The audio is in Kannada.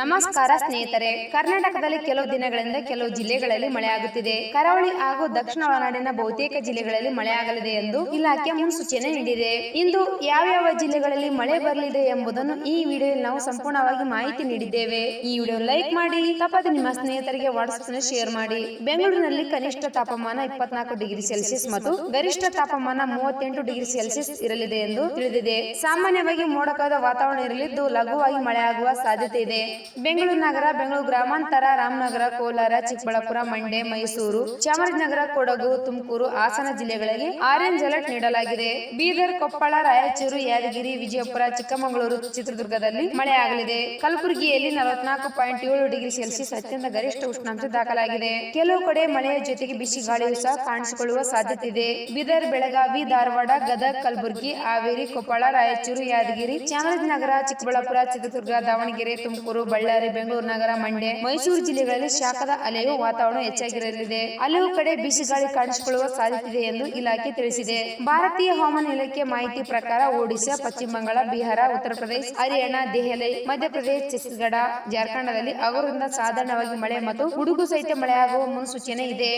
ನಮಸ್ಕಾರ ಸ್ನೇಹಿತರೆ, ಕರ್ನಾಟಕದಲ್ಲಿ ಕೆಲವು ದಿನಗಳಿಂದ ಕೆಲವು ಜಿಲ್ಲೆಗಳಲ್ಲಿ ಮಳೆಯಾಗುತ್ತಿದೆ. ಕರಾವಳಿ ಹಾಗೂ ದಕ್ಷಿಣ ಒಳನಾಡಿನ ಬಹುತೇಕ ಜಿಲ್ಲೆಗಳಲ್ಲಿ ಮಳೆಯಾಗಲಿದೆ ಎಂದು ಇಲಾಖೆ ಮುನ್ಸೂಚನೆ ನೀಡಿದೆ. ಇಂದು ಯಾವ್ಯಾವ ಜಿಲ್ಲೆಗಳಲ್ಲಿ ಮಳೆ ಬರಲಿದೆ ಎಂಬುದನ್ನು ಈ ವಿಡಿಯೋದಲ್ಲಿ ನಾವು ಸಂಪೂರ್ಣವಾಗಿ ಮಾಹಿತಿ ನೀಡಿದ್ದೇವೆ. ಈ ವಿಡಿಯೋ ಲೈಕ್ ಮಾಡಿ, ತಪ್ಪದೆ ನಿಮ್ಮ ಸ್ನೇಹಿತರಿಗೆ ವಾಟ್ಸ್ಆಪ್ ಶೇರ್ ಮಾಡಿ. ಬೆಂಗಳೂರಿನಲ್ಲಿ ಕನಿಷ್ಠ ತಾಪಮಾನ ಇಪ್ಪತ್ನಾಲ್ಕು ಡಿಗ್ರಿ ಸೆಲ್ಸಿಯಸ್ ಮತ್ತು ಗರಿಷ್ಠ ತಾಪಮಾನ ಮೂವತ್ತೆಂಟು ಡಿಗ್ರಿ ಸೆಲ್ಸಿಯಸ್ ಇರಲಿದೆ ಎಂದು ತಿಳಿದಿದೆ. ಸಾಮಾನ್ಯವಾಗಿ ಮೋಡಕಾದ ವಾತಾವರಣ ಇರಲಿದ್ದು, ಲಘುವಾಗಿ ಮಳೆಯಾಗುವ ಸಾಧ್ಯತೆ ಇದೆ. ಬೆಂಗಳೂರು ನಗರ, ಬೆಂಗಳೂರು ಗ್ರಾಮಾಂತರ, ರಾಮನಗರ, ಕೋಲಾರ, ಚಿಕ್ಕಬಳ್ಳಾಪುರ, ಮಂಡ್ಯ, ಮೈಸೂರು, ಚಾಮರಾಜನಗರ, ಕೊಡಗು, ತುಮಕೂರು, ಹಾಸನ ಜಿಲ್ಲೆಗಳಲ್ಲಿ ಆರೆಂಜ್ ಅಲರ್ಟ್ ನೀಡಲಾಗಿದೆ. ಬೀದರ್, ಕೊಪ್ಪಳ, ರಾಯಚೂರು, ಯಾದಗಿರಿ, ವಿಜಯಪುರ, ಚಿಕ್ಕಮಗಳೂರು, ಚಿತ್ರದುರ್ಗದಲ್ಲಿ ಮಳೆಯಾಗಲಿದೆ. ಕಲಬುರಗಿಯಲ್ಲಿ ನಲವತ್ನಾಲ್ಕು ಪಾಯಿಂಟ್ ಏಳು ಡಿಗ್ರಿ ಸೆಲ್ಸಿಯಸ್ ಅತ್ಯಂತ ಗರಿಷ್ಠ ಉಷ್ಣಾಂಶ ದಾಖಲಾಗಿದೆ. ಕೆಲವು ಕಡೆ ಮಳೆಯ ಜೊತೆಗೆ ಬಿಸಿ ಗಾಳಿಯೂ ಸಹ ಕಾಣಿಸಿಕೊಳ್ಳುವ ಸಾಧ್ಯತೆ ಇದೆ. ಬೀದರ್, ಬೆಳಗಾವಿ, ಧಾರವಾಡ, ಗದಗ, ಕಲಬುರಗಿ, ಹಾವೇರಿ, ಕೊಪ್ಪಳ, ರಾಯಚೂರು, ಯಾದಗಿರಿ, ಚಾಮರಾಜನಗರ, ಚಿಕ್ಕಬಳ್ಳಾಪುರ, ಚಿತ್ರದುರ್ಗ, ದಾವಣಗೆರೆ, ತುಮಕೂರು ಬಳ್ಳಾರಿ, ಬೆಂಗಳೂರು ನಗರ, ಮಂಡ್ಯ, ಮೈಸೂರು ಜಿಲ್ಲೆಗಳಲ್ಲಿ ಶಾಖದ ಅಲೆಯು ವಾತಾವರಣ ಹೆಚ್ಚಾಗಿರಲಿದೆ. ಹಲವು ಕಡೆ ಬಿಸಿ ಗಾಳಿ ಕಾಣಿಸಿಕೊಳ್ಳುವ ಸಾಧ್ಯತೆ ಇದೆ ಎಂದು ಇಲಾಖೆ ತಿಳಿಸಿದೆ. ಭಾರತೀಯ ಹವಾಮಾನ ಇಲಾಖೆ ಮಾಹಿತಿ ಪ್ರಕಾರ ಒಡಿಶಾ, ಪಶ್ಚಿಮ ಬಂಗಾಳ, ಬಿಹಾರ, ಉತ್ತರ ಪ್ರದೇಶ, ಹರಿಯಾಣ, ದೆಹಲಿ ಮಧ್ಯಪ್ರದೇಶ ಛತ್ತೀಸ್ಗಢ, ಜಾರ್ಖಂಡದಲ್ಲಿ ಅವರಿಂದ ಸಾಧಾರಣವಾಗಿ ಮಳೆ ಮತ್ತು ಗುಡುಗು ಸಹಿತ ಮಳೆಯಾಗುವ ಮುನ್ಸೂಚನೆ ಇದೆ.